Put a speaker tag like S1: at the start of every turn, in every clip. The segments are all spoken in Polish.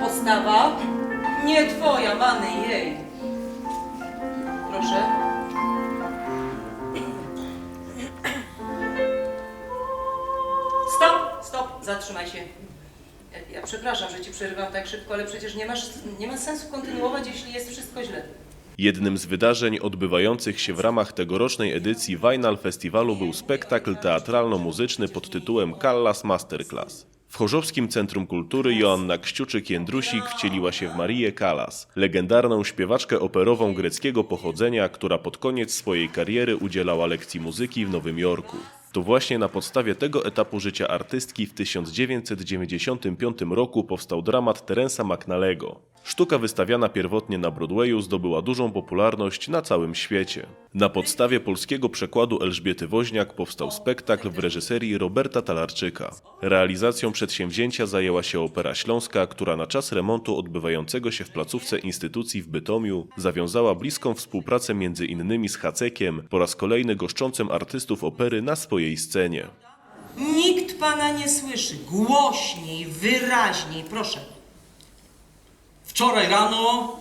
S1: postawa. Nie twoja, many jej. Proszę. Stop, stop, zatrzymaj się. Ja, przepraszam, że ci przerywam tak szybko, ale przecież nie, masz, nie ma sensu kontynuować, jeśli jest wszystko źle.
S2: Jednym z wydarzeń odbywających się w ramach tegorocznej edycji Wajnal Festiwalu był spektakl teatralno-muzyczny pod tytułem Callas Masterclass. W Chorzowskim Centrum Kultury Joanna Kściuczyk-Jędrusik wcieliła się w Marię Callas, legendarną śpiewaczkę operową greckiego pochodzenia, która pod koniec swojej kariery udzielała lekcji muzyki w Nowym Jorku. To właśnie na podstawie tego etapu życia artystki w 1995 roku powstał dramat Terensa McNalego. Sztuka wystawiana pierwotnie na Broadwayu zdobyła dużą popularność na całym świecie. Na podstawie polskiego przekładu Elżbiety Woźniak powstał spektakl w reżyserii Roberta Talarczyka. Realizacją przedsięwzięcia zajęła się Opera Śląska, która na czas remontu odbywającego się w placówce instytucji w Bytomiu zawiązała bliską współpracę między innymi z Hacekiem, po raz kolejny goszczącym artystów opery na swojej scenie.
S1: Nikt pana nie słyszy. Głośniej, wyraźniej, proszę.
S3: Wczoraj rano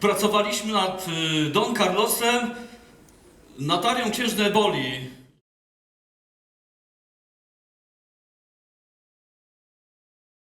S3: pracowaliśmy nad y, Don Carlosem Natarią Księżnej Eboli.